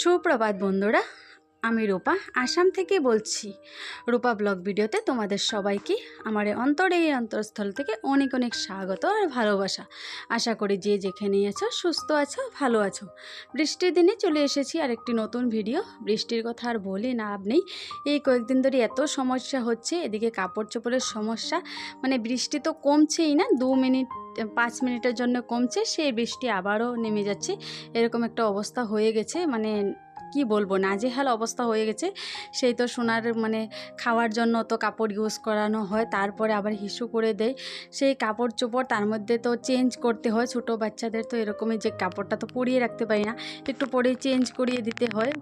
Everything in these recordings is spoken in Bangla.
সুপ্রভাত বন্ধুরা। আমি রূপা আসাম থেকে বলছি। রূপা ব্লগ ভিডিওতে তোমাদের সবাইকে আমার অন্তরে, এই অন্তরস্থল থেকে অনেক অনেক স্বাগত আর ভালোবাসা। আশা করি যে যেখানেই আছো, সুস্থ আছো, ভালো আছো। বৃষ্টির দিনে চলে এসেছি আর একটি নতুন ভিডিও। বৃষ্টির কথা আর বলি না নেই। এই কয়েকদিন ধরে এত সমস্যা হচ্ছে, এদিকে কাপড় চোপড়ের সমস্যা। মানে বৃষ্টি তো কমছেই না, দু মিনিট, পাঁচ মিনিটের জন্য কমছে, সেই বৃষ্টি আবারও নেমে যাচ্ছে। এরকম একটা অবস্থা হয়ে গেছে মানে কি বলব, নাজেহাল অবস্থা হয়ে গেছে। সেই তো সোনার মানে খাওয়ার জন্য তো কাপড় ইউজ করানো হয়, তারপরে আবার হিসু করে দেয়। সেই কাপড় চোপড় তার মধ্যে তো চেঞ্জ করতে হয়, ছোটো বাচ্চাদের তো এরকমই যে কাপড়টা তো পরিয়ে রাখতে পারি না, একটু পরে চেঞ্জ করিয়ে দিতে হয়।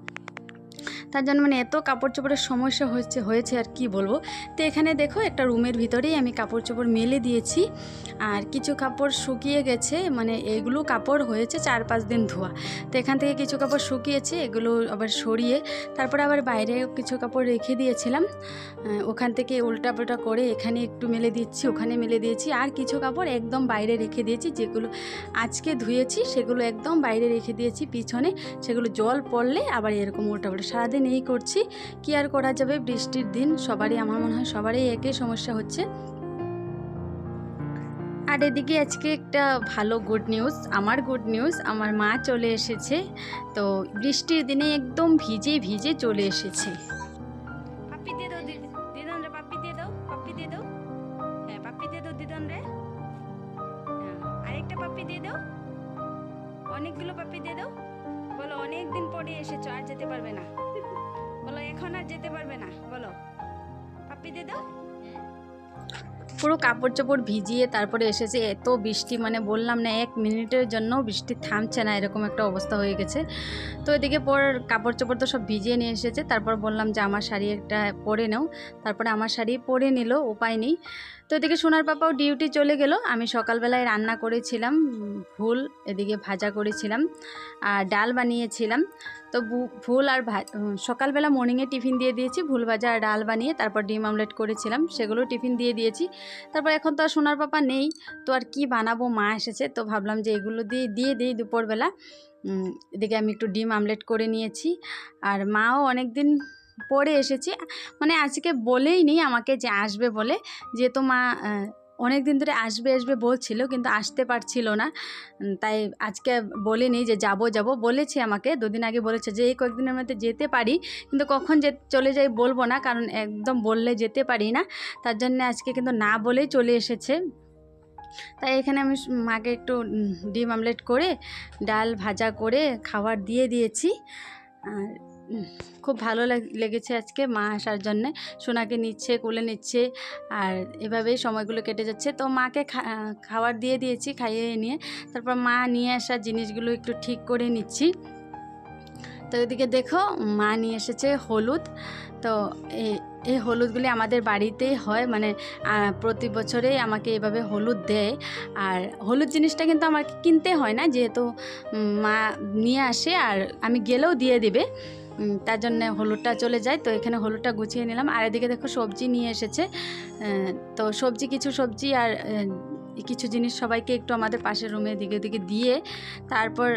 তার জন্য মানে এত কাপড় চোপড়ের সমস্যা হচ্ছে হয়েছে আর কি বলব। তো এখানে দেখো একটা রুমের ভিতরেই আমি কাপড় চোপড় মেলে দিয়েছি। আর কিছু কাপড় শুকিয়ে গেছে মানে এগুলো কাপড় হয়েছে চার পাঁচ দিন ধোয়া। তো এখান থেকে কিছু কাপড় শুকিয়েছে, এগুলো আবার সরিয়ে তারপরে আবার বাইরে কিছু কাপড় রেখে দিয়েছিলাম। ওখান থেকে উল্টা পাল্টা করে এখানে একটু মেলে দিচ্ছি, ওখানে মেলে দিয়েছি। আর কিছু কাপড় একদম বাইরে রেখে দিয়েছি, যেগুলো আজকে ধুয়েছি সেগুলো একদম বাইরে রেখে দিয়েছি পিছনে। সেগুলো জল পড়লে আবার এরকম উল্টা পাল্টা সারাদিন এই করছি। কি আর করা যাবে? বৃষ্টির দিন, সবারই, আমার মনে হয় সবারই একই সমস্যা হচ্ছে। আর এদিকে আজকে একটা ভালো গুড নিউজ আমার গুড নিউজ আমার মা চলে এসেছে। তো বৃষ্টির দিনে একদম ভিজে ভিজে চলে এসেছে। অনেকগুলো পাপি দিয়ে দাও। বলো অনেক দিন পরে এসেছ, আর যেতে পারবে না। এখন আর যেতে পারবে না, বলো। পাপ্পি দিয়ে দাও পুরো কাপড় চোপড় ভিজিয়ে তারপরে এসেছে, এত বৃষ্টি মানে বললাম না, এক মিনিটের জন্য বৃষ্টি থামছে না, এরকম একটা অবস্থা হয়ে গেছে। তো এদিকে পর কাপড় চোপড় তো সব ভিজিয়ে নিয়ে এসেছে, তারপর বললাম যে আমার শাড়ি একটা পরে নাও। তারপরে আমার শাড়ি পরে নিল, উপায় নেই। তো এদিকে সোনার পাপাও ডিউটি চলে গেল, আমি সকালবেলায় রান্না করেছিলাম ভুল, এদিকে ভাজা করেছিলাম, আর ডাল বানিয়েছিলাম। তো ভুল আর সকালবেলা মর্নিংয়ে টিফিন দিয়ে দিয়েছি, ভুল ভাজা আর ডাল বানিয়ে তারপর ডিম আমলেট করেছিলাম, সেগুলো টিফিন দিয়ে দিয়েছি। তারপর এখন তো আর সোনার পাপা নেই, তো আর কি বানাবো, মা এসেছে, তো ভাবলাম যে এগুলো দিয়ে দিয়ে দিই দুপুরবেলা। এদিকে আমি একটু ডিম আমলেট করে নিয়েছি, আর মাও অনেক দিন পরে এসেছি মানে আজকে বলেই নি আমাকে যে আসবে বলে, যেহেতু মা অনেক দিন ধরে আসবে আসবে বলছিল কিন্তু আসতে পারছিল না। তাই আজকে বলিনি যে যাব যাব। বলেছে আমাকে, দুদিন আগে বলেছে যে এই কয়েকদিনের মধ্যে যেতে পারি। কিন্তু কখন যে চলে যাই বলব না, কারণ একদম বললে যেতে পারি না। তার জন্য আজকে কিন্তু না বলেই চলে এসেছে। তাই এখানে আমি মাকে একটু ডিম আমলেট করে, ডাল ভাজা করে খাবার দিয়ে দিয়েছি। আর খুব ভালো লেগেছে আজকে, মা আসার জন্যে। সোনাকে নিচ্ছে, কোলে নিচ্ছে, আর এভাবেই সময়গুলো কেটে যাচ্ছে। তো মাকে খাবার দিয়ে দিয়েছি, খাইয়ে নিয়ে। তারপর মা নিয়ে আসা জিনিসগুলো একটু ঠিক করে নিচ্ছি। তো এদিকে দেখো, মা নিয়ে এসেছে হলুদ। তো এই- হলুদগুলি আমাদের বাড়িতেই হয় মানে প্রতি বছরেই আমাকে এভাবে হলুদ দেয়। আর হলুদ জিনিসটা কিন্তু আমাকে কিনতে হয় না, যেহেতু মা নিয়ে আসে, আর আমি গেলেও দিয়ে দিবে। তার জন্য হলুদটা চলে যায়। তো এখানে হলুদটা গুছিয়ে নিলাম। আর এদিকে দেখো সবজি নিয়ে এসেছে। তো সবজি, কিছু সবজি আর কিছু জিনিস সবাইকে একটু আমাদের পাশের রুমে দিকে দিকে দিয়ে তারপর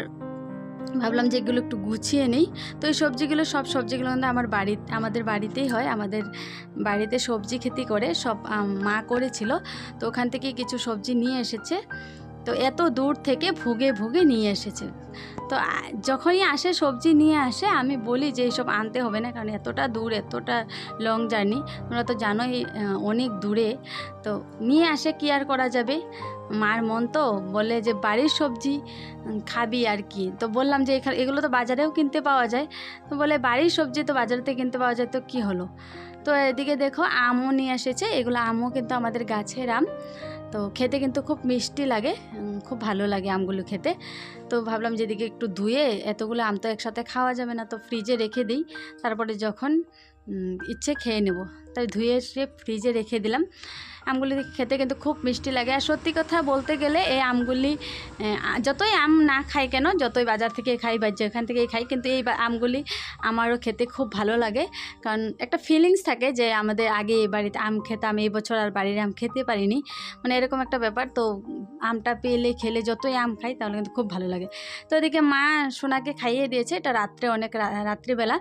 ভাবলাম যে এগুলো একটু গুছিয়ে নিই। তো এই সবজিগুলো, সব সবজিগুলো কিন্তু আমার বাড়ি, আমাদের বাড়িতেই হয়। আমাদের বাড়িতে সবজি খেতি করে, সব মা করেছিল। তো ওখান থেকে কিছু সবজি নিয়ে এসেছে। তো এত দূর থেকে ভুগে ভুগে নিয়ে এসেছে। তো যখনই আসে, সবজি নিয়ে আসে, আমি বলি যে এইসব আনতে হবে না, কারণ এতটা দূর, এতটা লং জার্নি তোমরা তো জানোই অনেক দূরে। তো নিয়ে আসে, কি আর করা যাবে? মার মন তো বলে যে বাড়ির সবজি খাবি আর কি। তো বললাম যে এখানে এগুলো তো বাজারেও কিনতে পাওয়া যায়। তো বলে বাড়ির সবজি তো বাজারেতে কিনতে পাওয়া যায়, তো কি হলো? তো এদিকে দেখো আমও নিয়ে এসেছে, এগুলো আমও কিন্তু আমাদের গাছের আম। তো খেতে কিন্তু খুব মিষ্টি লাগে খুব ভালো লাগে আমগুলো খেতে। তো ভাবলাম যেদিকে একটু ধুয়ে এতগুলো আম তো একসাথে খাওয়া যাবে না, তো ফ্রিজে রেখে দিই। তারপরে যখন ইচ্ছে খেয়ে নেব। তাই ধুয়ে এসে ফ্রিজে রেখে দিলাম। আমগুলি খেতে কিন্তু খুব মিষ্টি লাগে। আর সত্যি কথা বলতে গেলে এই আমগুলি যতই আম না খাই কেন, যতই বাজার থেকে খাই বা যেখান থেকেই খাই, কিন্তু এই আমগুলি আমারও খেতে খুব ভালো লাগে। কারণ একটা ফিলিংস থাকে যে আমাদের আগে এই বাড়িতে আম খেতাম, এই বছর আর বাড়ির আম খেতে পারিনি। মানে এরকম একটা ব্যাপার। তো আমটা পেলে, খেলে যতই আম খাই, তাহলে কিন্তু খুব ভালো লাগে। তো এদিকে মা সোনাকে খাইয়ে দিয়েছে। এটা রাত্রে অনেক রাত্রিবেলা।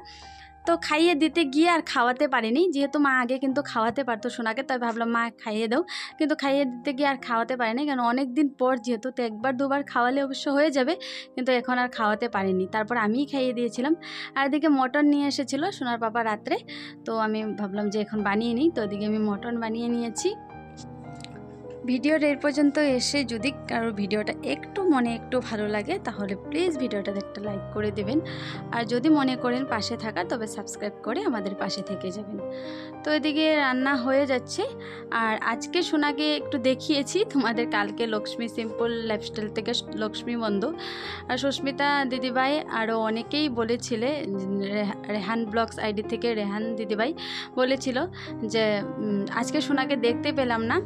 তো খাইয়ে দিতে গিয়ে আর খাওয়াতে পারিনি। যেহেতু মা আগে কিন্তু খাওয়াতে পারতো সোনাকে, তাই ভাবলাম, মা, খাইয়ে দাও। কিন্তু খাইয়ে দিতে গিয়ে আর খাওয়াতে পারিনি কারণ অনেক দিন পর যেহেতু তো একবার, দুবার খাওয়ালে অবশ্য হয়ে যাবে, কিন্তু এখন আর খাওয়াতে পারিনি। তারপর আমিই খাইয়ে দিয়েছিলাম। আর এদিকে মটন নিয়ে এসেছিল সোনার বাবা রাত্রে, তো আমি ভাবলাম যে এখন বানিয়ে নিই, তো এদিকে আমি মটন বানিয়ে নিয়েছি। ভিডিওর এর পর্যন্ত এসে যদি কারও ভিডিওটা একটু মনে একটু ভালো লাগে, তাহলে প্লিজ ভিডিওটাতে একটা লাইক করে দেবেন। আর যদি মনে করেন পাশে থাকা, তবে সাবস্ক্রাইব করে আমাদের পাশে থেকে যাবেন। তো এদিকে রান্না হয়ে যাচ্ছে। আর আজকে সোনাকে একটু দেখিয়েছি, তোমাদের কালকে লক্ষ্মী সিম্পল লাইফস্টাইল থেকে লক্ষ্মী বন্ধু আর সুস্মিতা দিদিভাই আরও অনেকেই বলেছিলে, রেহা- রেহান ব্লগস আইডি থেকে রেহান দিদিভাই বলেছিল যে আজকে সোনাকে দেখতে পেলাম না।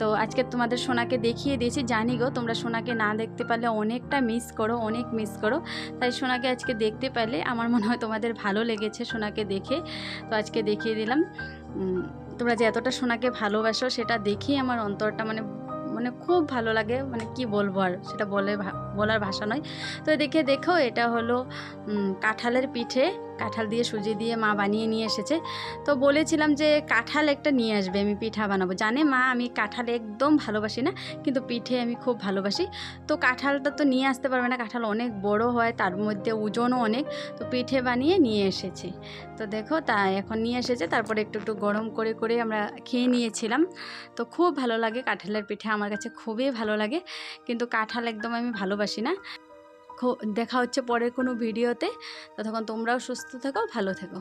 তো আজকে তোমাদের সোনাকে দেখিয়ে দিয়েছি। জানি গো, তোমরা সোনাকে না দেখতে পারলে অনেকটা মিস করো, অনেক মিস করো। তাই সোনাকে আজকে দেখতে পারলে আমার মনে হয় তোমাদের ভালো লেগেছে সোনাকে দেখে। তো আজকে দেখিয়ে দিলাম। তোমরা যে এতটা সোনাকে ভালোবাসো, সেটা দেখেই আমার অন্তরটা মানে মানে খুব ভালো লাগে। মানে কি বলব আর, সেটা বলে বলার ভাষা নয়। তো দেখে দেখো, এটা হলো কাঁঠালের পিঠে কাঁঠাল দিয়ে সুজি দিয়ে মা বানিয়ে নিয়ে এসেছে। তো বলেছিলাম যে কাঁঠাল একটা নিয়ে আসবে, আমি পিঠা বানাবো। জানে মা, আমি কাঁঠাল একদম ভালোবাসি না, কিন্তু পিঠে আমি খুব ভালোবাসি। তো কাঁঠালটা তো নিয়ে আসতে পারবে না, কাঁঠাল অনেক বড় হয়, তার মধ্যে ওজনও অনেক। তো পিঠে বানিয়ে নিয়ে এসেছে। তো দেখো, তা এখন নিয়ে এসেছে, তারপরে একটু একটু গরম করে করে আমরা খেয়ে নিয়েছিলাম। তো খুব ভালো লাগে, কাঁঠালের পিঠে আমার কাছে খুবই ভালো লাগে, কিন্তু কাঁঠাল একদম আমি ভালোবাসি না। দেখা হচ্ছে পরের কোনো ভিডিওতে। ততক্ষণ তোমরাও সুস্থ থেকো ভালো থেকো।